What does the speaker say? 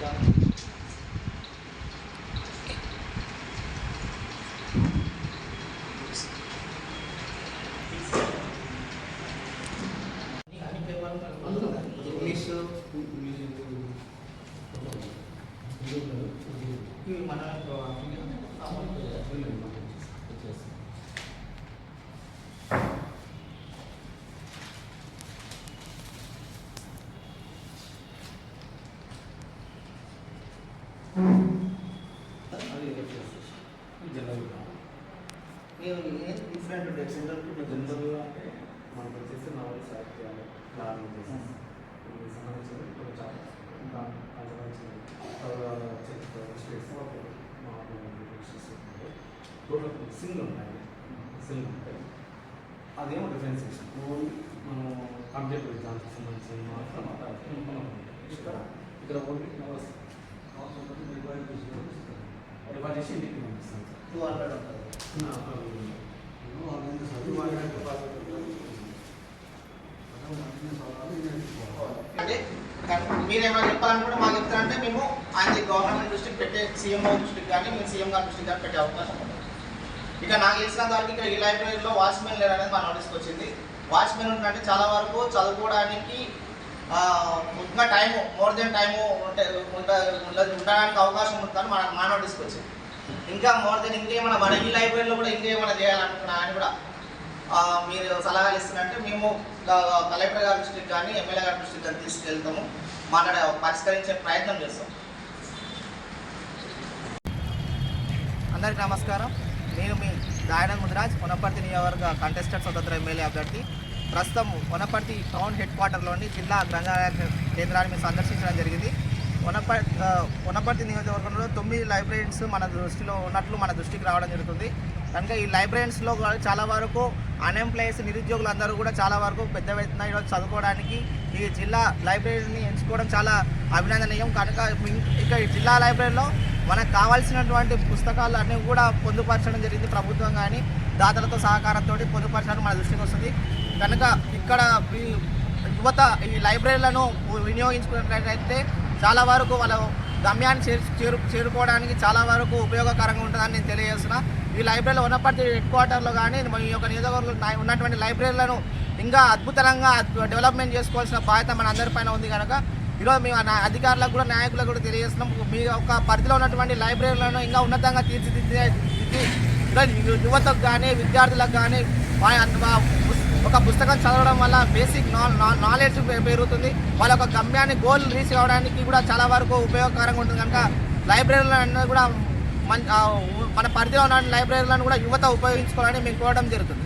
మన total single ఉంటాయి single ఉంటాయి. అదేమో డిఫరెన్సియేషన్ ఓన్లీ మనం కంప్యూటర్ ఎగ్జామ్స్కి సంబంధించిన మాత్రం ఇక్కడ ఇక్కడ ఓన్లీ నవల్స్ రివాజ్ చేసి ఇంటికి పంపిస్తాం టూ హండ్రెడ్ ఉంటుంది అంటే మీరు ఏమైనా చెప్పాలనుకుంటే మాకు చెప్తారంటే మేము ఆయన గవర్నమెంట్ దృష్టికి పెట్టే సీఎం దృష్టికి కానీ మేము సీఎం గారి దృష్టికి కానీ పెట్టే అవకాశం ఉంది ఇక నాకు తెలిసినంత వరకు ఇక్కడ ఈ లైబ్రరీలో వాచ్మెన్ లేరు అనేది మా నోటీస్కి వచ్చింది. వాచ్మెన్ ఉంటే చాలా వరకు చదువుకోవడానికి ఆ, ఇంకా మోర్ దెన్ టైము ఉంటే ఉండదు ఉండడానికి అవకాశం ఉంటుందని మన మా నోటీస్కి వచ్చింది. ఇంకా మోర్ దెన్ ఇంకేమైనా మన ఈ లైబ్రరీలో కూడా ఇంకేమైనా చేయాలనుకున్నా అని కూడా మీరు సలహాలు ఇస్తున్నట్టే మేము కలెక్టర్ గారి దృష్టికి కానీ ఎమ్మెల్యే గారి దృష్టికి కానీ తీసుకెళ్తాము. మాట్లాడే పరిష్కరించే ప్రయత్నం చేస్తాం. అందరికీ నమస్కారం. నేను మీ దాయన ముదిరాజ్ వనపర్తి నియోజకవర్గ కంటెస్టెంట్ స్వతంత్ర ఎమ్మెల్యే అభ్యర్థి. ప్రస్తుతం వనపర్తి టౌన్ హెడ్ క్వార్టర్లోని జిల్లా గ్రంథాలయ కేంద్రాన్ని మేము సందర్శించడం జరిగింది. వనపర్తి వనపర్తి నియోజకవర్గంలో తొమ్మిది లైబ్రరీస్ మన దృష్టిలో ఉన్నట్లు మన దృష్టికి రావడం జరుగుతుంది. కనుక ఈ లైబ్రరీస్లో చాలా వరకు అన్ఎంప్లాయీస్ నిరుద్యోగులు అందరూ కూడా చాలా వరకు పెద్ద ఎత్తున ఈరోజు చదువుకోవడానికి ఈ జిల్లా లైబ్రరీని ఎంచుకోవడం చాలా అభినందనీయం. కనుక ఇక ఈ జిల్లా లైబ్రరీలో మనకు కావాల్సినటువంటి పుస్తకాలు అన్నీ కూడా పొందుపరచడం జరిగింది ప్రభుత్వం కానీ దాతలతో సహకారంతో పొందుపరచడం మన దృష్టికి వస్తుంది. కనుక ఇక్కడ ఈ యువత ఈ లైబ్రరీలను వినియోగించుకున్నట్లయితే చాలా వరకు వాళ్ళ గమ్యాన్ని చేరు చేరు చేరుకోవడానికి చాలా వరకు ఉపయోగకరంగా ఉంటుందని నేను తెలియజేస్తున్నా. ఈ లైబ్రరీలో ఉన్నప్పటి హెడ్ క్వార్టర్లో కానీ మన ఈ యొక్క నియోజకవర్గంలో ఉన్నటువంటి లైబ్రరీలను ఇంకా అద్భుతంగా డెవలప్మెంట్ చేసుకోవాల్సిన బాధ్యత మన అందరిపైన ఉంది కనుక ఈరోజు మేము అధికారులకు కూడా నాయకులకు కూడా తెలియజేస్తున్నాం. మీ యొక్క పరిధిలో ఉన్నటువంటి లైబ్రరీలను ఇంకా ఉన్నతంగా తీర్చిదిద్దే ఈరోజు యువతకు కానీ విద్యార్థులకు కానీ ఒక పుస్తకం చదవడం వల్ల బేసిక్ నాలెడ్జ్ పెరుగుతుంది. వాళ్ళ యొక్క గమ్యాన్ని గోల్ రీచ్ అవడానికి కూడా చాలా వరకు ఉపయోగకరంగా ఉంటుంది కనుక లైబ్రరీలు అన్నీ కూడా మన మన పరిధిలో ఉన్న లైబ్రరీలను కూడా యువత ఉపయోగించుకోవాలని మేము కోరడం జరుగుతుంది.